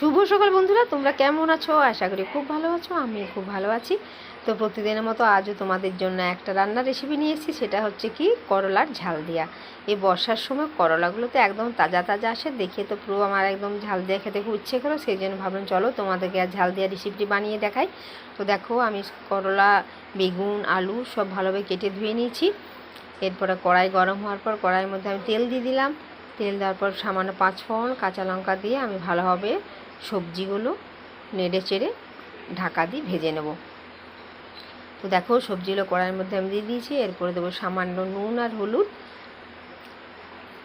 শুভ সকাল বন্ধুরা, তোমরা কেমন আছো? আশা করি খুব ভালো আছো আমি খুব ভালো আছি। তো প্রতিদিনের মতো আজও তোমাদের জন্য একটা রান্নার রেসিপি নিয়ে এসেছি, সেটা হচ্ছে কি? করলার ঝাল দিয়া। এই বর্ষার সময় করলাগুলো তো একদম তাজা তাজা আসে, দেখে তো পুরো আমার একদম ঝাল দিয়ে খেতে খুব ইচ্ছে করো, সেই জন্য ভাবলাম চলো তোমাদেরকে আর ঝাল দেওয়া রেসিপিটি বানিয়ে দেখাই। তো দেখো, আমি করলা, বেগুন, আলু সব ভালোভাবে কেটে ধুয়ে নিয়েছি। এরপরে কড়াই গরম হওয়ার পর কড়াইয়ের মধ্যে আমি তেল দিয়ে দিলাম। তেল দেওয়ার পর সামান্য পাঁচ ফোড়ন কাঁচা লঙ্কা দিয়ে আমি ভালোভাবে সবজিগুলো নেড়ে চেড়ে ঢাকা দিয়ে ভেজে নেব। তো দেখো, সবজিগুলো কড়াইয়ের মধ্যে আমি দিয়ে দিয়েছি। এরপরে দেবো সামান্য নুন আর হলুদ।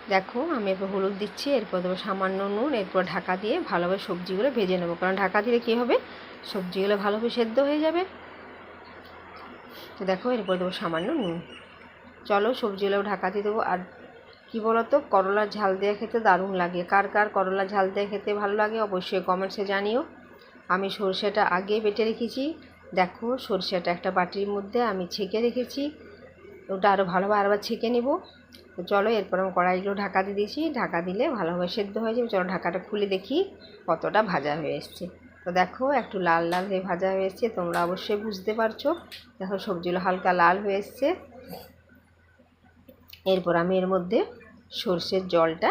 দেখো, আমি এরপর হলুদ দিচ্ছি, এরপর দেবো সামান্য নুন, এরপর ঢাকা দিয়ে ভালোভাবে সবজিগুলো ভেজে নেব। কারণ ঢাকা দিলে কী হবে? সবজিগুলো ভালোভাবে সেদ্ধ হয়ে যাবে। তো দেখো, এরপর দেবো সামান্য নুন। চলো, সবজিগুলো ঢাকা দিয়ে দেবো আর কি বলতো? করলার ঝাল দিয়ে খেতে দারুণ লাগে। কার কার করলা ঝাল দিয়ে খেতে ভালো লাগে অবশ্যই কমেন্টসে জানিও। আমি সরষেটা আগে বেটে রেখেছি। দেখো সরষেটা একটা বাটির মধ্যে আমি ছেঁকে রেখেছি। ওটা আরও ভালোভাবে আরবার ছেঁকে নেব। তো চলো এরপর আমি কড়াইগুলো ঢাকা দিয়ে দিয়েছি। ঢাকা দিলে ভালোভাবে সেদ্ধ হয়ে যাবে। চলো ঢাকাটা খুলে দেখি কতটা ভাজা হয়ে এসছে। তো দেখো একটু লাল লাল হয়ে ভাজা হয়ে এসছে। তোমরা অবশ্যই বুঝতে পারছ। দেখো সবজিগুলো হালকা লাল হয়ে এসছে। এরপর আমি এর মধ্যে সর্ষের জলটা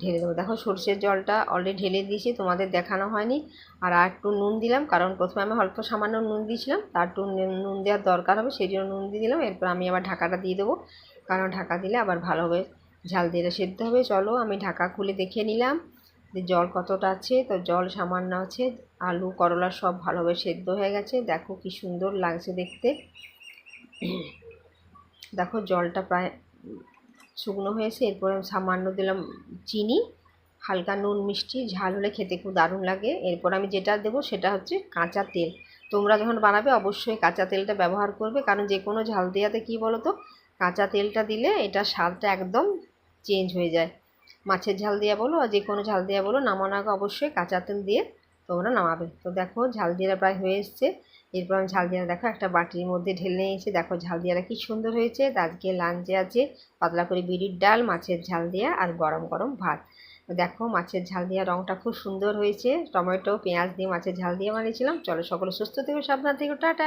ঢেলে দেবো। দেখো, সর্ষের জলটা অলরেডি ঢেলে দিয়েছি, তোমাদের দেখানো হয়নি। আর একটু নুন দিলাম, কারণ প্রথমে আমি অল্প সামান্য নুন দিয়েছিলাম তার একটু নুন দেওয়ার দরকার হবে, সেই জন্য নুন দিয়ে দিলাম। এরপর আমি আবার ঢাকাটা দিয়ে দেবো, কারণ ঢাকা দিলে আবার ভালোভাবে ঝাল দিয়ে সেদ্ধ হবে। চলো, আমি ঢাকা খুলে দেখে নিলাম যে জল কতটা আছে। তো জল সামান্য আছে, আলু, করলা সব ভালোভাবে সেদ্ধ হয়ে গেছে। দেখো কি সুন্দর লাগছে দেখতে। দেখো, জলটা প্রায় শুকনো হয়েছে, এরপর আমি সামান্য দিলাম চিনি, হালকা নুন, মিষ্টি, ঝাল হলে খেতে খুব দারুণ লাগে। এরপর আমি যেটা দেবো সেটা হচ্ছে কাঁচা তেল। তোমরা যখন বানাবে অবশ্যই কাঁচা তেলটা ব্যবহার করবে, কারণ যে কোনো ঝাল দেওয়াতে কী বলো তো কাঁচা তেলটা দিলে এটা স্বাদটা একদম চেঞ্জ হয়ে যায়। মাছের ঝাল দেওয়া বলো আর যে কোনো ঝাল দেওয়া বলো নামানোর আগে অবশ্যই কাঁচা তেল দিয়ে তোমরা নামাবে। তো দেখো, ঝাল দিয়ারা প্রায় হয়ে এসছে। এরপর আমি ঝাল দিয়ারা দেখো, একটা বাটির মধ্যে ঢেলে নিয়েছি। দেখো, ঝাল দিয়ারা কি সুন্দর হয়েছে। আজকে লাঞ্চে আছে পাতলা করে বিড়ির ডাল, মাছের ঝাল দেওয়া আর গরম গরম ভাত। দেখো, মাছের ঝাল দেওয়া রঙটা খুব সুন্দর হয়েছে। টমেটো, পেঁয়াজ দিয়ে মাছের ঝাল দিয়ে বানিয়েছিলাম। চলো, সকলে সুস্থ থেকে, সাবধান থেকে। টাটা!